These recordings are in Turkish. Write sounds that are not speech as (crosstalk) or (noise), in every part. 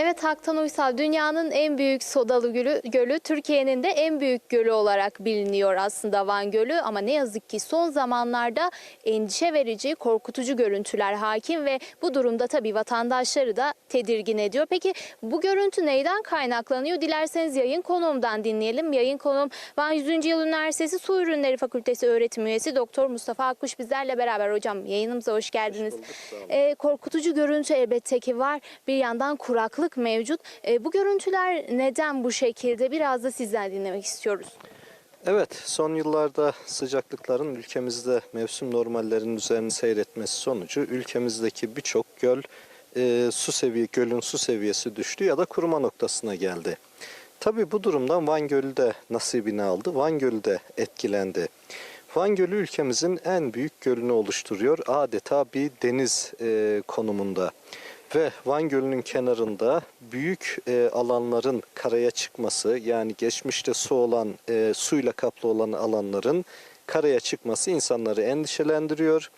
Evet Haktan Uysal dünyanın en büyük sodalı gölü, gölü Türkiye'nin de en büyük gölü olarak biliniyor aslında Van Gölü ama ne yazık ki son zamanlarda endişe verici, korkutucu görüntüler hakim ve bu durumda tabii vatandaşları da tedirgin ediyor. Peki bu görüntü neyden kaynaklanıyor? Dilerseniz yayın konuğumdan dinleyelim. Yayın konuğum Van 100. Yıl Üniversitesi Su Ürünleri Fakültesi öğretim üyesi Doktor Mustafa Akkuş bizlerle beraber hocam yayınımıza hoş geldiniz. Ee, korkutucu görüntü elbette ki var. Bir yandan kuraklık mevcut. Ee, bu görüntüler neden bu şekilde? Biraz da sizden dinlemek istiyoruz. Evet, son yıllarda sıcaklıkların ülkemizde mevsim normallerinin üzerine seyretmesi sonucu ülkemizdeki birçok göl e, su seviye gölün su seviyesi düştü ya da kuruma noktasına geldi. Tabii bu durumdan Van Gölü de nasibini aldı. Van Gölü de etkilendi. Van Gölü ülkemizin en büyük gölünü oluşturuyor. Adeta bir deniz e, konumunda. Ve Van Gölü'nün kenarında büyük e, alanların karaya çıkması yani geçmişte su olan e, suyla kaplı olan alanların karaya çıkması insanları endişelendiriyor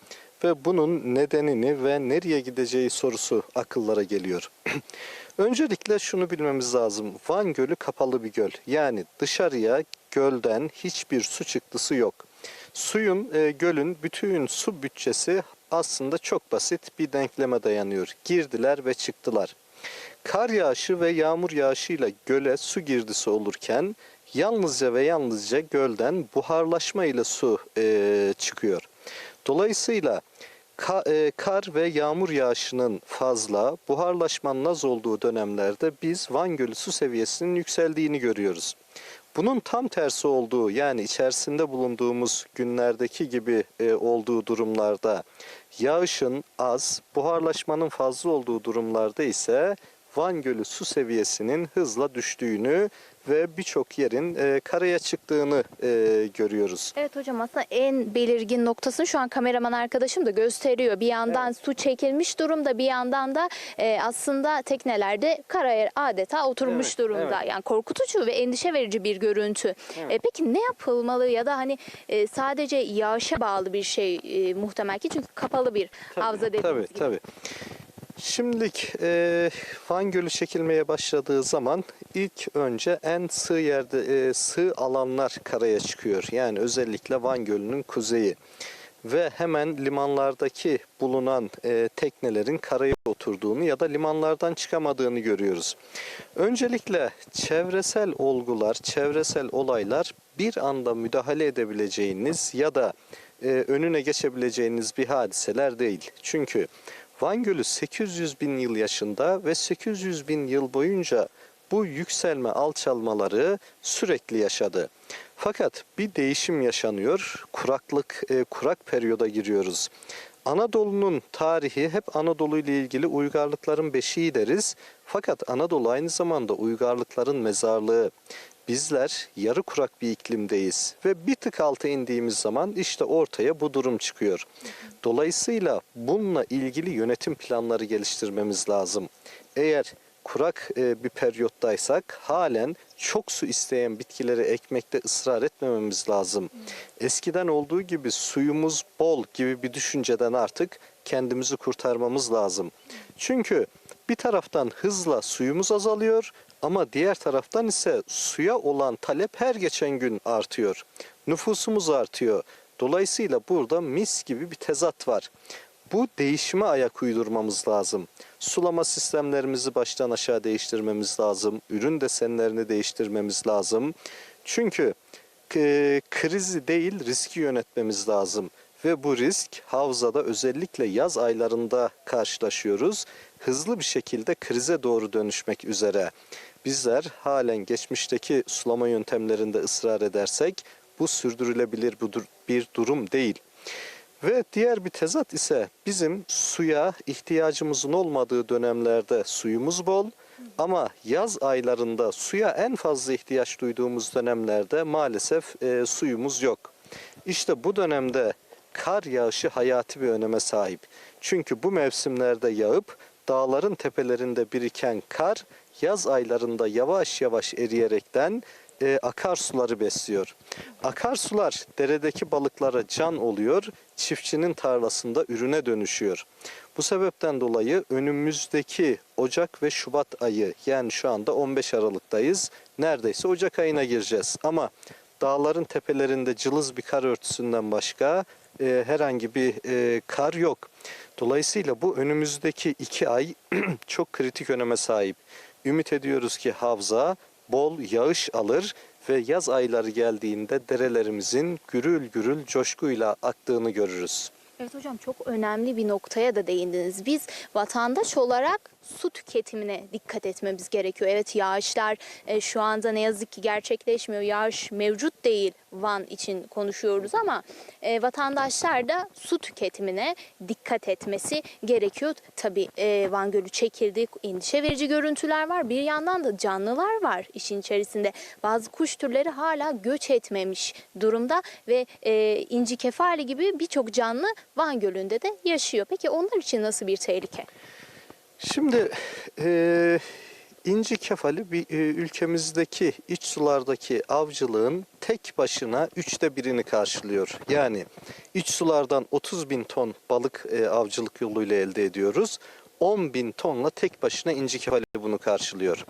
ve bunun nedenini ve nereye gideceği sorusu akıllara geliyor. (clears throat) Öncelikle şunu bilmemiz lazım. Van Gölü kapalı bir göl. Yani dışarıya gölden hiçbir su çıktısı yok. Suyun, e, gölün bütün su bütçesi aslında çok basit bir denkleme dayanıyor. Girdiler ve çıktılar. Kar yağışı ve yağmur yağışıyla göle su girdisi olurken yalnızca ve yalnızca gölden buharlaşma ile su e, çıkıyor. Dolayısıyla ka- e, kar ve yağmur yağışının fazla, buharlaşmanın az olduğu dönemlerde biz Van Gölü su seviyesinin yükseldiğini görüyoruz. Bunun tam tersi olduğu yani içerisinde bulunduğumuz günlerdeki gibi e, olduğu durumlarda yağışın az, buharlaşmanın fazla olduğu durumlarda ise Van Gölü su seviyesinin hızla düştüğünü ve birçok yerin e, karaya çıktığını e, görüyoruz. Evet hocam aslında en belirgin noktasını şu an kameraman arkadaşım da gösteriyor. Bir yandan su çekilmiş durumda bir yandan da e, aslında teknelerde karaya adeta oturmuş Evet, durumda. evet. Yani korkutucu ve endişe verici bir görüntü. E, peki ne yapılmalı ya da hani e, sadece yağışa bağlı bir şey e, muhtemel ki çünkü kapalı bir havza dediğimiz Tabii gibi. tabii. Şimdilik e, Van Gölü çekilmeye başladığı zaman ilk önce en sığ yerde e, sığ alanlar karaya çıkıyor. Yani özellikle Van Gölü'nün kuzeyi ve hemen limanlardaki bulunan e, teknelerin karaya oturduğunu ya da limanlardan çıkamadığını görüyoruz. Öncelikle çevresel olgular, çevresel olaylar bir anda müdahale edebileceğiniz ya da e, önüne geçebileceğiniz bir hadiseler değil. Çünkü Van Gölü 800 bin yıl yaşında ve 800 bin yıl boyunca bu yükselme alçalmaları sürekli yaşadı. Fakat bir değişim yaşanıyor. Kuraklık, e, kurak periyoda giriyoruz. Anadolu'nun tarihi hep Anadolu ile ilgili uygarlıkların beşiği deriz. Fakat Anadolu aynı zamanda uygarlıkların mezarlığı. Bizler yarı kurak bir iklimdeyiz ve bir tık altı indiğimiz zaman işte ortaya bu durum çıkıyor. Dolayısıyla bununla ilgili yönetim planları geliştirmemiz lazım. Eğer kurak e, bir periyottaysak halen çok su isteyen bitkileri ekmekte ısrar etmememiz lazım. Eskiden olduğu gibi suyumuz bol gibi bir düşünceden artık kendimizi kurtarmamız lazım. Çünkü bir taraftan hızla suyumuz azalıyor ama diğer taraftan ise suya olan talep her geçen gün artıyor. Nüfusumuz artıyor. Dolayısıyla burada mis gibi bir tezat var. Bu değişime ayak uydurmamız lazım. Sulama sistemlerimizi baştan aşağı değiştirmemiz lazım. Ürün desenlerini değiştirmemiz lazım. Çünkü krizi değil riski yönetmemiz lazım. Ve bu risk havzada özellikle yaz aylarında karşılaşıyoruz. Hızlı bir şekilde krize doğru dönüşmek üzere. Bizler halen geçmişteki sulama yöntemlerinde ısrar edersek bu sürdürülebilir bir dur- bir durum değil. Ve diğer bir tezat ise bizim suya ihtiyacımızın olmadığı dönemlerde suyumuz bol ama yaz aylarında suya en fazla ihtiyaç duyduğumuz dönemlerde maalesef e, suyumuz yok. İşte bu dönemde kar yağışı hayati bir öneme sahip. Çünkü bu mevsimlerde yağıp dağların tepelerinde biriken kar yaz aylarında yavaş yavaş eriyerekten e, akarsuları besliyor. Akarsular deredeki balıklara can oluyor, çiftçinin tarlasında ürüne dönüşüyor. Bu sebepten dolayı önümüzdeki Ocak ve Şubat ayı yani şu anda 15 Aralık'tayız. Neredeyse Ocak ayına gireceğiz. Ama dağların tepelerinde cılız bir kar örtüsünden başka e, herhangi bir e, kar yok. Dolayısıyla bu önümüzdeki iki ay (clears throat) çok kritik öneme sahip. Ümit ediyoruz ki havza bol yağış alır ve yaz ayları geldiğinde derelerimizin gürül gürül coşkuyla aktığını görürüz. Evet hocam çok önemli bir noktaya da değindiniz. Biz vatandaş olarak su tüketimine dikkat etmemiz gerekiyor. Evet yağışlar e, şu anda ne yazık ki gerçekleşmiyor. Yağış mevcut değil Van için konuşuyoruz ama e, vatandaşlar da su tüketimine dikkat etmesi gerekiyor. Tabii e, Van Gölü çekildi, endişe verici görüntüler var. Bir yandan da canlılar var işin içerisinde. Bazı kuş türleri hala göç etmemiş durumda ve e, inci kefali gibi birçok canlı Van Gölü'nde de yaşıyor. Peki onlar için nasıl bir tehlike? Şimdi e, inci kefali bir, e, ülkemizdeki iç sulardaki avcılığın tek başına üçte birini karşılıyor. Yani iç sulardan 30 bin ton balık e, avcılık yoluyla elde ediyoruz. 10 bin tonla tek başına inci kefali bunu karşılıyor.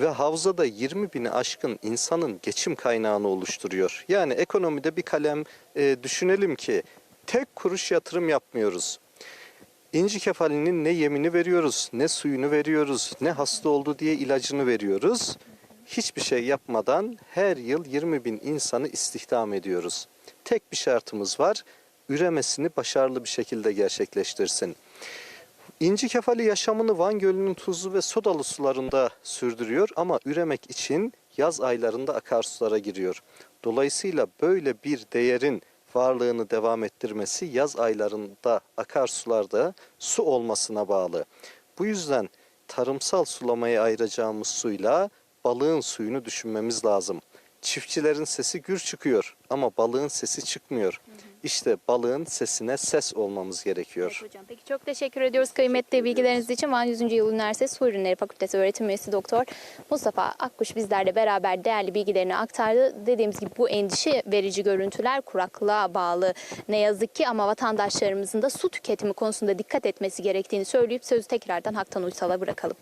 Ve havzada 20 bini aşkın insanın geçim kaynağını oluşturuyor. Yani ekonomide bir kalem e, düşünelim ki tek kuruş yatırım yapmıyoruz. İnci kefalinin ne yemini veriyoruz, ne suyunu veriyoruz, ne hasta oldu diye ilacını veriyoruz. Hiçbir şey yapmadan her yıl 20 bin insanı istihdam ediyoruz. Tek bir şartımız var, üremesini başarılı bir şekilde gerçekleştirsin. İnci kefali yaşamını Van Gölü'nün tuzlu ve sodalı sularında sürdürüyor ama üremek için yaz aylarında akarsulara giriyor. Dolayısıyla böyle bir değerin varlığını devam ettirmesi yaz aylarında akarsularda su olmasına bağlı. Bu yüzden tarımsal sulamaya ayıracağımız suyla balığın suyunu düşünmemiz lazım. Çiftçilerin sesi gür çıkıyor ama balığın sesi çıkmıyor. İşte balığın sesine ses olmamız gerekiyor. Evet hocam. Peki çok teşekkür ediyoruz kıymetli bilgileriniz için. Van 100. Yıl Üniversitesi Su Ürünleri Fakültesi öğretim üyesi doktor Mustafa Akkuş bizlerle beraber değerli bilgilerini aktardı. Dediğimiz gibi bu endişe verici görüntüler kuraklığa bağlı ne yazık ki ama vatandaşlarımızın da su tüketimi konusunda dikkat etmesi gerektiğini söyleyip sözü tekrardan Haktan Uysal'a bırakalım.